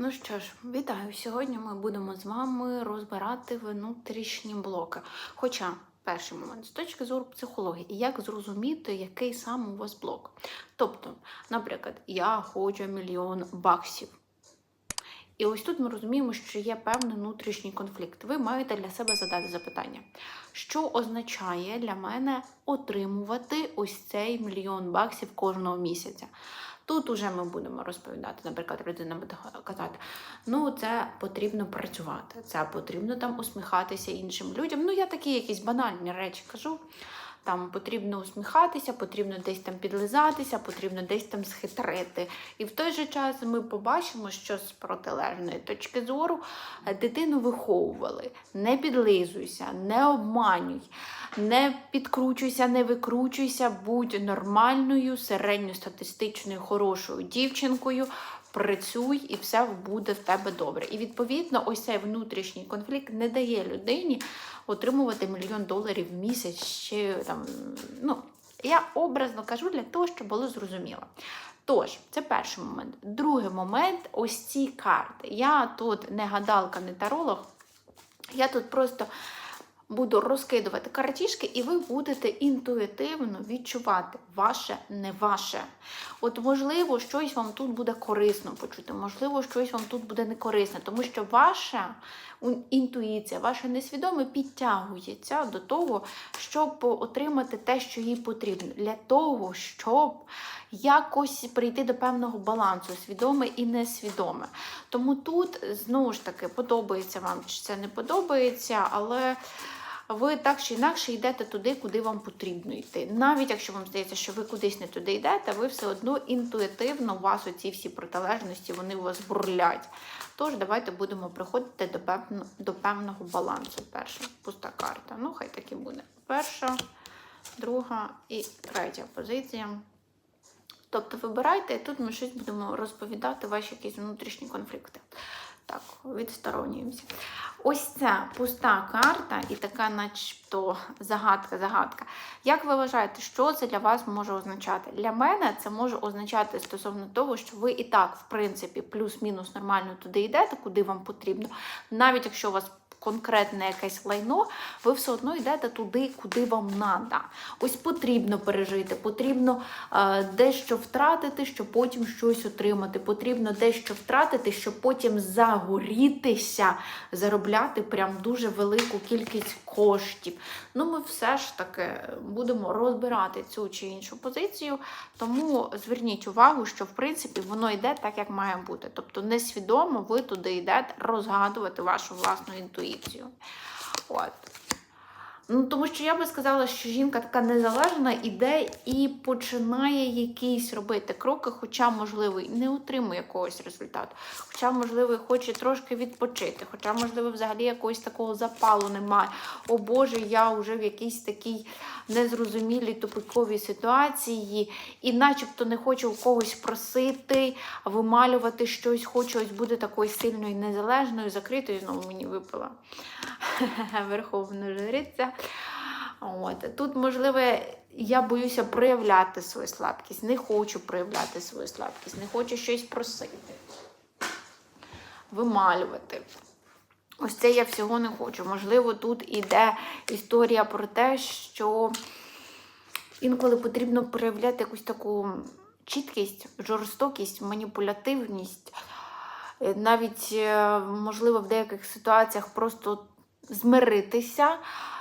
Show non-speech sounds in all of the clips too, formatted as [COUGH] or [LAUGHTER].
Ну що ж, вітаю! Сьогодні ми будемо з вами розбирати внутрішні блоки. Хоча перший момент з точки зору психології, як зрозуміти, який саме у вас блок. Тобто, наприклад, я хочу мільйон баксів. І ось тут ми розуміємо, що є певний внутрішній конфлікт. Ви маєте для себе задати запитання, що означає для мене отримувати ось цей мільйон баксів кожного місяця. Тут уже ми будемо розповідати, наприклад, людина буде казати: ну, це потрібно працювати, це потрібно там усміхатися іншим людям. Ну, я такі якісь банальні речі кажу. Там потрібно усміхатися, потрібно десь там підлизатися, потрібно десь там схитрити. І в той же час ми побачимо, що з протилежної точки зору е, дитину виховували. Не підлизуйся, не обманюй, не підкручуйся, не викручуйся, будь нормальною, середньостатистичною, хорошою дівчинкою. Працюй і все буде в тебе добре. І відповідно, ось цей внутрішній конфлікт не дає людині отримувати мільйон доларів в місяць. Ще там, ну, я образно кажу для того, щоб було зрозуміло. Тож, це перший момент. Другий момент ось ці карти. Я тут не гадалка, не таролог. Я тут просто буду розкидувати картішки, і ви будете інтуїтивно відчувати ваше, не ваше. От, можливо, щось вам тут буде корисно почути, можливо, щось вам тут буде не корисне, тому що ваша інтуїція, ваше несвідоме підтягується до того, щоб отримати те, що їй потрібно, для того, щоб якось прийти до певного балансу, свідоме і несвідоме. Тому тут, знову ж таки, подобається вам, чи це не подобається, але ви так чи інакше йдете туди, куди вам потрібно йти. Навіть якщо вам здається, що ви кудись не туди йдете, ви все одно інтуїтивно у вас оці всі протилежності, вони у вас бурлять. Тож, давайте будемо приходити до певного, до певного балансу. Перша пуста карта. Ну, хай так і буде. Перша, друга і третя позиція. Тобто вибирайте, і тут ми щось будемо розповідати, ваші якісь внутрішні конфлікти. Так, відсторонюємося. Ось ця пуста карта і така, начебто, загадка-загадка. Як ви вважаєте, що це для вас може означати? Для мене це може означати стосовно того, що ви і так, в принципі, плюс-мінус нормально туди йдете, куди вам потрібно, навіть якщо у вас конкретне якесь лайно, ви все одно йдете туди, куди вам треба. Ось потрібно пережити, потрібно е, дещо втратити, щоб потім щось отримати. Потрібно дещо втратити, щоб потім загорітися, заробляти прям дуже велику кількість коштів. Ну, ми все ж таки будемо розбирати цю чи іншу позицію, тому зверніть увагу, що в принципі воно йде так, як має бути. Тобто, несвідомо ви туди йдете розгадувати вашу власну інтуїцію. От. Ну, Тому що я би сказала, що жінка така незалежна іде і починає якісь робити кроки, хоча, можливо, і не отримує якогось результату. Хоча, можливо, хоче трошки відпочити, хоча, можливо, взагалі якогось такого запалу немає. О Боже, я вже в якійсь такій незрозумілій тупиковій ситуації, і начебто не хочу у когось просити, вималювати щось, хочу ось бути такою сильною, незалежною, закритою. Знову мені випала [LAUGHS] верховна жриця. От. Тут, можливо, я боюся проявляти свою слабкість, не хочу проявляти свою слабкість, не хочу щось просити, вималювати. Ось це я всього не хочу. Можливо, тут іде історія про те, що інколи потрібно проявляти якусь таку чіткість, жорстокість, маніпулятивність. Навіть, е, можливо, в деяких ситуаціях просто змиритися,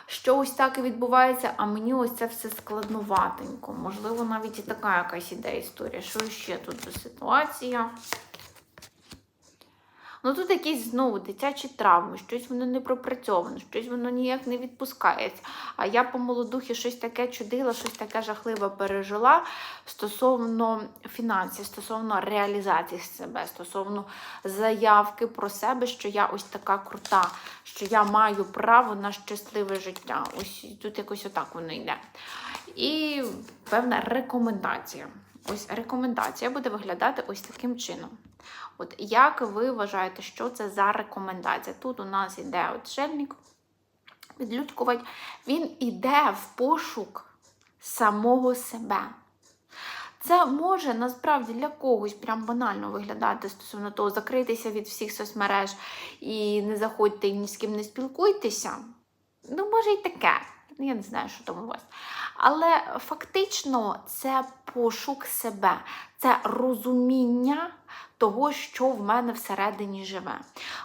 що ось так і відбувається, а мені ось це все складноватенько. Можливо, навіть і така якась іде історія. Що ще тут за ситуація? Ну тут якісь знову дитячі травми, щось воно не пропрацьоване, щось воно ніяк не відпускається. А я по молодухі щось таке чудила, щось таке жахливе пережила стосовно фінансів, стосовно реалізації себе, стосовно заявки про себе, що я ось така крута, що я маю право на щасливе життя. Ось тут якось отак воно йде. І певна рекомендація. Ось рекомендація буде виглядати ось таким чином. От Як ви вважаєте, що це за рекомендація? Тут у нас іде отшельник, відлюдькувач, він іде в пошук самого себе. Це може насправді для когось прям банально виглядати стосовно того, закритися від всіх соцмереж і не заходьте і ні з ким не спілкуйтеся. Ну, може і таке. Я не знаю, що там у вас. Але фактично це пошук себе, це розуміння того, що в мене всередині живе.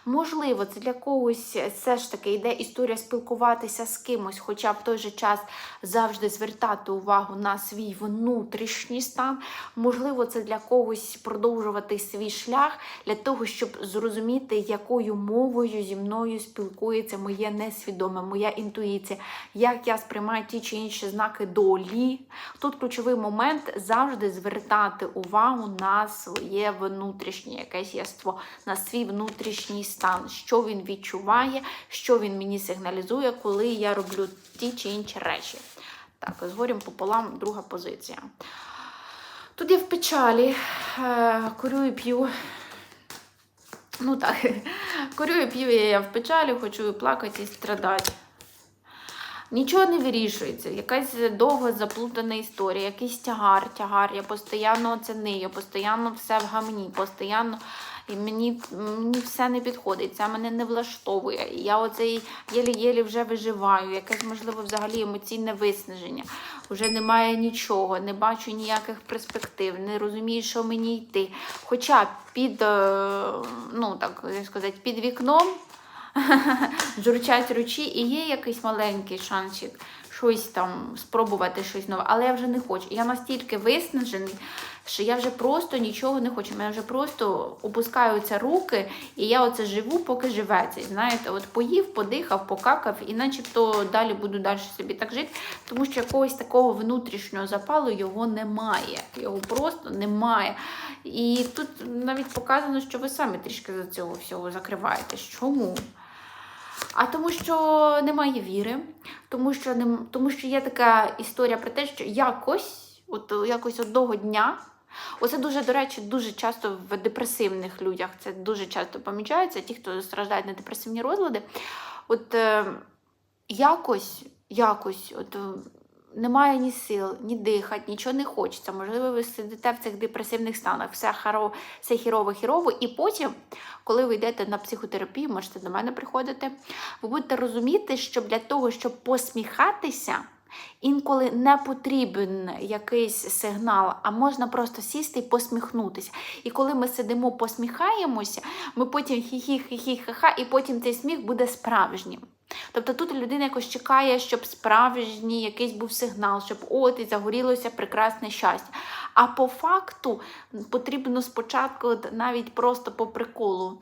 Можливо, це для когось все ж таки йде історія спілкуватися з кимось, хоча в той же час завжди звертати увагу на свій внутрішній стан. Можливо, це для когось продовжувати свій шлях для того, щоб зрозуміти, якою мовою зі мною спілкується моє несвідоме, моя інтуїція, як я сприймаю ті чи інші знаки долі. Тут ключовий момент завжди звертати увагу на своє внутрішнє якесь єство, на свій внутрішній стан, що він відчуває, що він мені сигналізує, коли я роблю ті чи інші речі. Так, з горем пополам друга позиція. Тут я в печалі, е, курю і п'ю. Ну так, [LAUGHS] курю і п'ю я в печалі, хочу і плакати і страдати. Нічого не вирішується, якась довга заплутана історія, якийсь тягар, тягар. Я постійно це нию, постійно все в гамні, постійно і мені, мені все не підходить, це мене не влаштовує. Я оцей єлі-єлі вже виживаю, якесь, можливо, взагалі емоційне виснаження. Вже немає нічого, не бачу ніяких перспектив, не розумію, що мені йти. Хоча під, е, ну так сказати, під вікном [LAUGHS] журчать ручі, і є якийсь маленький шансик щось там спробувати щось нове, але я вже не хочу. Я настільки виснажений, що я вже просто нічого не хочу. Я вже просто опускаються руки, і я оце живу, поки живеться. Знаєте, от поїв, подихав, покакав, і начебто далі буду далі собі так жити, тому що якогось такого внутрішнього запалу його немає. Його просто немає. І тут навіть показано, що ви самі трішки за цього всього закриваєтесь. Чому? А тому, що немає віри, тому що не, тому що є така історія про те, що якось, от якось одного дня, оце дуже, до речі, дуже часто в депресивних людях це дуже часто помічається, ті, хто страждають на депресивні розлади. От е, якось, якось, от. Немає ні сил, ні дихати, нічого не хочеться. Можливо, ви сидите в цих депресивних станах, все харо, все хірово, хірово. І потім, коли ви йдете на психотерапію, можете до мене приходити, ви будете розуміти, що для того, щоб посміхатися, інколи не потрібен якийсь сигнал, а можна просто сісти і посміхнутися. І коли ми сидимо, посміхаємося, ми потім хі-хі-хі-хі-ха, і потім цей сміх буде справжнім. Тобто тут людина якось чекає, щоб справжній якийсь був сигнал, щоб от і загорілося прекрасне щастя. А по факту потрібно спочатку навіть просто по приколу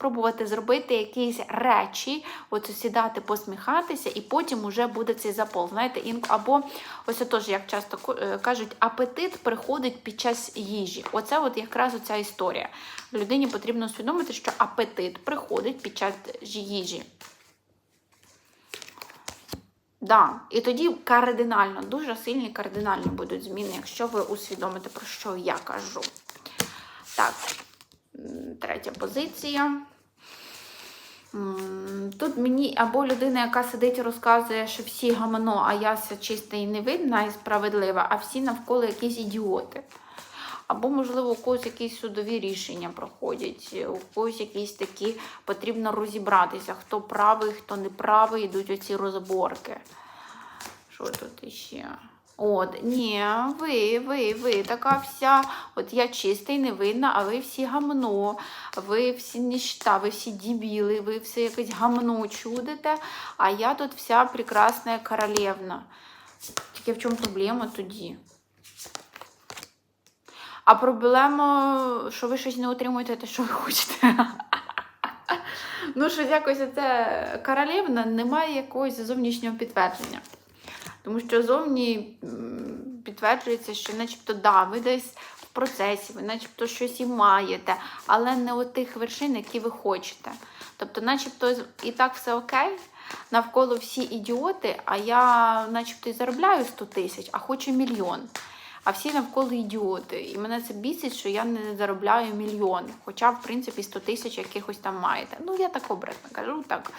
спробувати зробити якісь речі, от сідати, посміхатися, і потім уже буде цей запал. Знаєте, інк- або ось теж, як часто е, кажуть, апетит приходить під час їжі. Оце от якраз оця історія. Людині потрібно усвідомити, що апетит приходить під час їжі. Да, і тоді кардинально, дуже сильні кардинальні будуть зміни, якщо ви усвідомите, про що я кажу. Так, третя позиція. Тут мені або людина, яка сидить і розказує, що всі гамано, а я чиста і невинна і справедлива, а всі навколо якісь ідіоти. Або, можливо, у когось якісь судові рішення проходять, у когось якісь такі потрібно розібратися, хто правий, хто не правий, йдуть оці розборки. Що тут іще? От, ні, ви, ви, ви така вся, от я чиста і невинна, а ви всі гамно, ви всі ніщта, ви всі дібіли, ви все якесь гамно чудите, а я тут вся прекрасна королевна. Тільки в чому проблема тоді? А проблема, що ви щось не отримуєте, те, що ви хочете. Ну, щось якось це королівна немає якогось зовнішнього підтвердження. Тому що зовні підтверджується, що начебто да, ви десь в процесі, ви начебто щось і маєте, але не у тих вершин, які ви хочете. Тобто, начебто і так все окей, навколо всі ідіоти, а я начебто і заробляю 100 тисяч, а хочу мільйон. А всі навколо ідіоти. І мене це бісить, що я не заробляю мільйон. Хоча, в принципі, 100 тисяч якихось там маєте. Ну, я так образно кажу, так.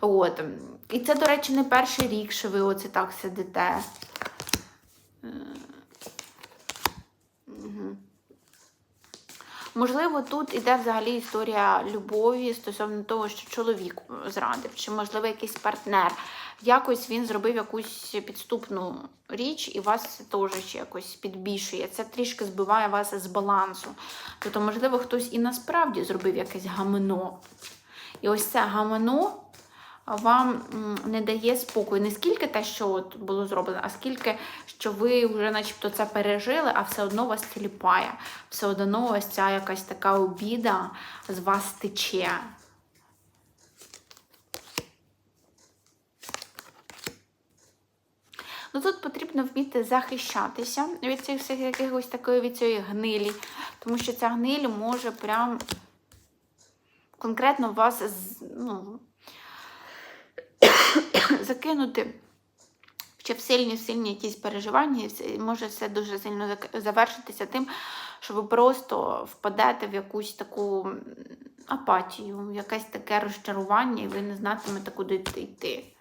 От. І це, до речі, не перший рік, що ви оце так сидите. Можливо, тут іде взагалі історія любові стосовно того, що чоловік зрадив, чи, можливо, якийсь партнер. Якось він зробив якусь підступну річ, і вас це теж якось підбільшує. Це трішки збиває вас з балансу. Тобто, можливо, хтось і насправді зробив якесь гамно. І ось це гамно вам не дає спокою. Не скільки те, що от було зроблено, а скільки, що ви вже начебто це пережили, а все одно вас тіліпає. Все одно ось ця якась така обіда з вас тече. Ну тут потрібно вміти захищатися від цих всіх якихось такої від цієї гнилі, тому що ця гниль може прям конкретно вас ну, [COUGHS] закинути ще в сильні сильні якісь переживання, і може це дуже сильно завершитися тим, що ви просто впадете в якусь таку апатію, якесь таке розчарування, і ви не знатимете, куди йти.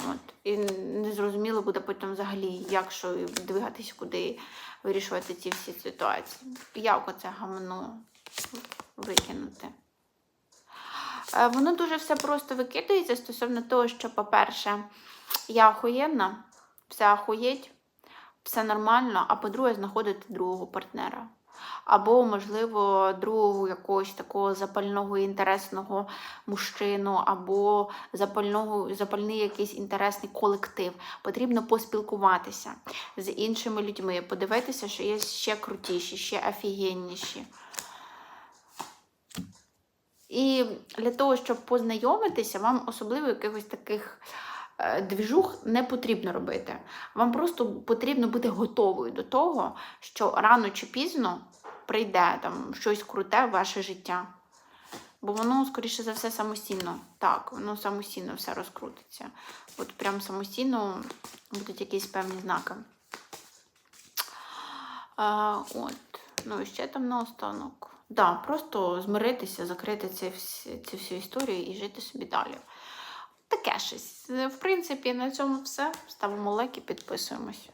От. І не зрозуміло буде потім взагалі, як що двигатись, куди вирішувати ці всі ситуації. Як оце гамно викинути? Е, Воно дуже все просто викидається стосовно того, що, по-перше, я охуєнна, все охуєть, все нормально, а по-друге, знаходити другого партнера. Або, можливо, другого якогось такого запального інтересного мужчину, або запального, запальний якийсь інтересний колектив. Потрібно поспілкуватися з іншими людьми, подивитися, що є ще крутіші, ще офігенніші. І для того, щоб познайомитися, вам особливо якихось таких е, двіжух не потрібно робити. Вам просто потрібно бути готовою до того, що рано чи пізно прийде там щось круте в ваше життя. Бо воно, скоріше за все, самостійно. Так, воно самостійно все розкрутиться. От прям самостійно будуть якісь певні знаки. А, от. Ну і ще там наостанок. Да, просто змиритися, закрити всі, цю всю історію і жити собі далі. Таке щось. В принципі, на цьому все. Ставимо лайк і підписуємось.